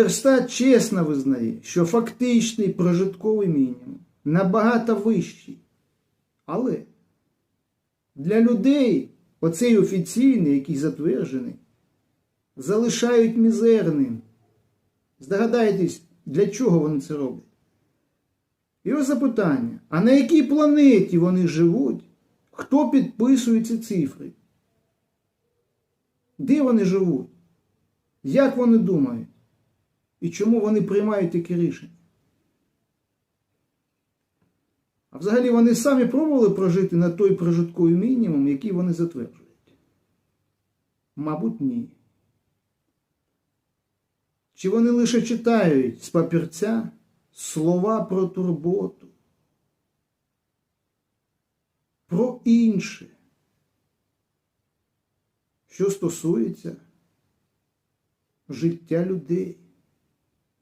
Верстат чесно визнає, що фактичний прожитковий мінімум набагато вищий. Але для людей оцей офіційний, який затверджений, залишають мізерним. Здогадайтесь, для чого вони це роблять? І ось запитання: а на якій планеті вони живуть? Хто підписує ці цифри? Де вони живуть? Як вони думають? І чому вони приймають такі рішення? А взагалі вони самі пробували прожити на той прожитковий мінімум, який вони затверджують? Мабуть, ні. Чи вони лише читають з папірця слова про турботу, про інше, що стосується життя людей,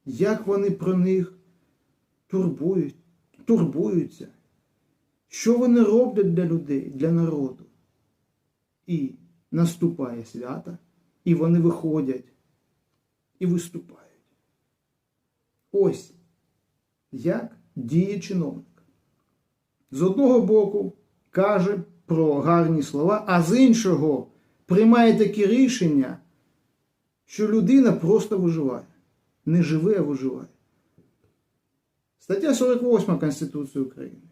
як вони про них турбують, турбуються, що вони роблять для людей, для народу. І наступає свято, і вони виходять і виступають. Ось як діє чиновник. З одного боку каже про гарні слова, а з іншого приймає такі рішення, що людина просто виживає. Не живе, а виживає. Стаття 48 Конституції України.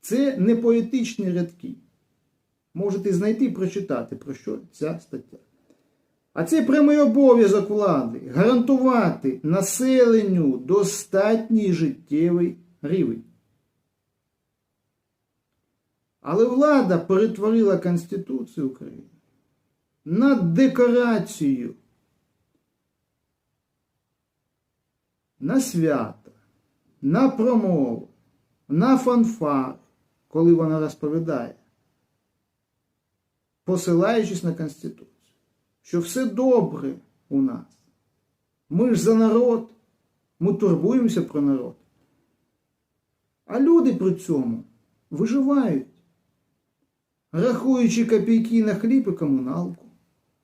Це не поетичні рядки. Можете знайти і прочитати, про що ця стаття. А це прямий обов'язок влади гарантувати населенню достатній життєвий рівень. Але влада перетворила Конституцію України на декорацію, на свято, на промову, на фанфар, коли вона розповідає, посилаючись на Конституцію що все добре у нас. Ми ж за народ, ми турбуємося про народ. А люди при цьому виживають, рахуючи копійки на хліб і комуналку.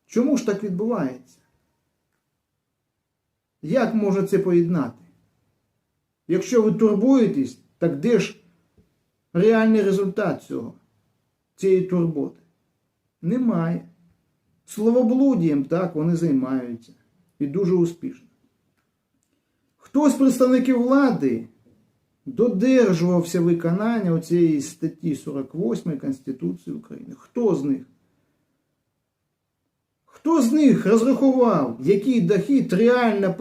Чому ж так відбувається? Як можна це поєднати? Якщо ви турбуєтесь, так де ж реальний результат цього, цієї турботи? Немає. Словоблудієм так вони займаються. І дуже успішно. Хтось з представників влади додержувався виконання цієї статті 48 Конституції України. Хто з них? Хто з них розрахував, який дохід реально